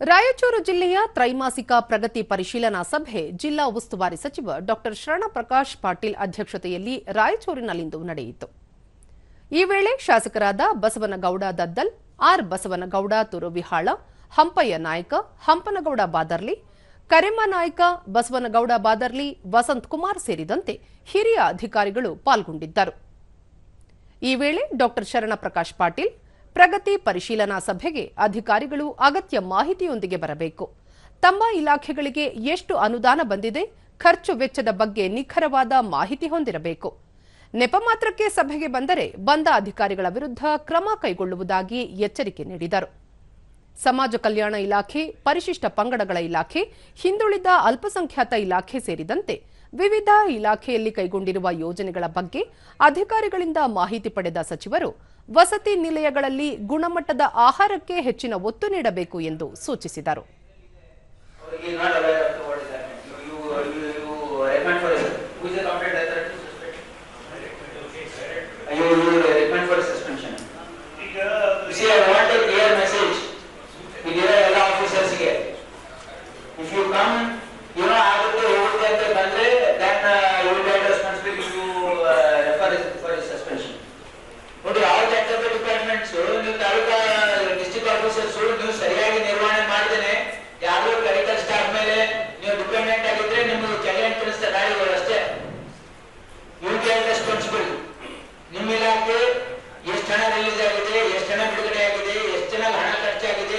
ರಾಯಚೂರು ಜಿಲ್ಲೆಯ ತ್ರೈಮಾಸಿಕ ಪ್ರಗತಿ ಪರಿಶೀಲನಾ ಸಭೆ ಜಿಲ್ಲಾ ಉಸ್ತುವಾರಿ ಸಚಿವ ಡಾಕ್ಟರ್ ಶರಣಪ್ರಕಾಶ್ ಪಾಟೀಲ್ ಅಧ್ಯಕ್ಷತೆಯಲ್ಲಿ ರಾಯಚೂರಿನಲ್ಲಿಂದು ನಡೆಯಿತು. ಈ ವೇಳೆ ಶಾಸಕರಾದ ಬಸವನಗೌಡ ದದ್ದಲ್, ಆರ್. ಬಸವನಗೌಡ ತುರುವಿಹಾಳ, ಹಂಪಯ್ಯ ನಾಯ್ಕ, ಹಂಪನಗೌಡ ಬಾದರ್ಲಿ ಕರೆಮ್ಮ ನಾಯಕ, ಬಸವನಗೌಡ ಬಾದರ್ಲಿ, ವಸಂತ್ ಕುಮಾರ್ ಸೇರಿದಂತೆ ಹಿರಿಯ ಅಧಿಕಾರಿಗಳು ಪಾಲ್ಗೊಂಡಿದ್ದರು. ಈ ವೇಳೆ ಡಾಕ್ಟರ್ ಶರಣಪ್ರಕಾಶ್ ಪಾಟೀಲ್ ಪ್ರಗತಿ ಪರಿಶೀಲನಾ ಸಭೆಗೆ ಅಧಿಕಾರಿಗಳು ಅಗತ್ಯ ಮಾಹಿತಿಯೊಂದಿಗೆ ಬರಬೇಕು. ತಮ್ಮ ಇಲಾಖೆಗಳಿಗೆ ಎಷ್ಟು ಅನುದಾನ ಬಂದಿದೆ, ಖರ್ಚು ವೆಚ್ಚದ ಬಗ್ಗೆ ನಿಖರವಾದ ಮಾಹಿತಿ ಹೊಂದಿರಬೇಕು. ನೆಪ ಮಾತ್ರಕ್ಕೆ ಸಭೆಗೆ ಬಂದರೆ ಬಂದ ಅಧಿಕಾರಿಗಳ ವಿರುದ್ಧ ಕ್ರಮ ಕೈಗೊಳ್ಳುವುದಾಗಿ ಎಚ್ಚರಿಕೆ ನೀಡಿದರು. ಸಮಾಜ ಕಲ್ಯಾಣ ಇಲಾಖೆ, ಪರಿಶಿಷ್ಟ ಪಂಗಡಗಳ ಇಲಾಖೆ, ಹಿಂದುಳಿದ ಅಲ್ಪಸಂಖ್ಯಾತ ಇಲಾಖೆ ಸೇರಿದಂತೆ ವಿವಿಧ ಇಲಾಖೆಯಲ್ಲಿ ಕೈಗೊಂಡಿರುವ ಯೋಜನೆಗಳ ಬಗ್ಗೆ ಅಧಿಕಾರಿಗಳಿಂದ ಮಾಹಿತಿ ಪಡೆದ ಸಚಿವರು, ವಸತಿ ನಿಲಯಗಳಲ್ಲಿ ಗುಣಮಟ್ಟದ ಆಹಾರಕ್ಕೆ ಹೆಚ್ಚಿನ ಒತ್ತು ನೀಡಬೇಕು ಎಂದು ಸೂಚಿಸಿದರು. old and responsible you uh, departments ನೀವು ಡಿಸ್ಟ್ರಿಕ್ಟ್ ಸರಿಯಾಗಿ ನಿರ್ವಹಣೆ ಮಾಡಿದ್ರೆ ಯಾರು ಕರಿಕಲ್ ಸ್ಟಾಫ್ ಮೇಲೆ ನೀವು ಡಿಪೆಂಡೆಂಟ್ ಆಗಿದ್ರೆ ನಿಮ್ಗೆ ಚಳಿ ಅಂತ ಅಷ್ಟೇ. ಯು ಟಿ ಆರ್ ರೆಸ್ಪಾನ್ಸಿಬಲ್ ನಿಮ್ಮ ಇಲಾಖೆ ಎಷ್ಟು ಹಣ ರಿಲೀಸ್ ಆಗಿದೆ ಎಷ್ಟು ಹಣ ಬಿಡುಗಡೆ ಆಗಿದೆ ಎಷ್ಟು ಜನ ಹಣ ಖರ್ಚಾಗಿದೆ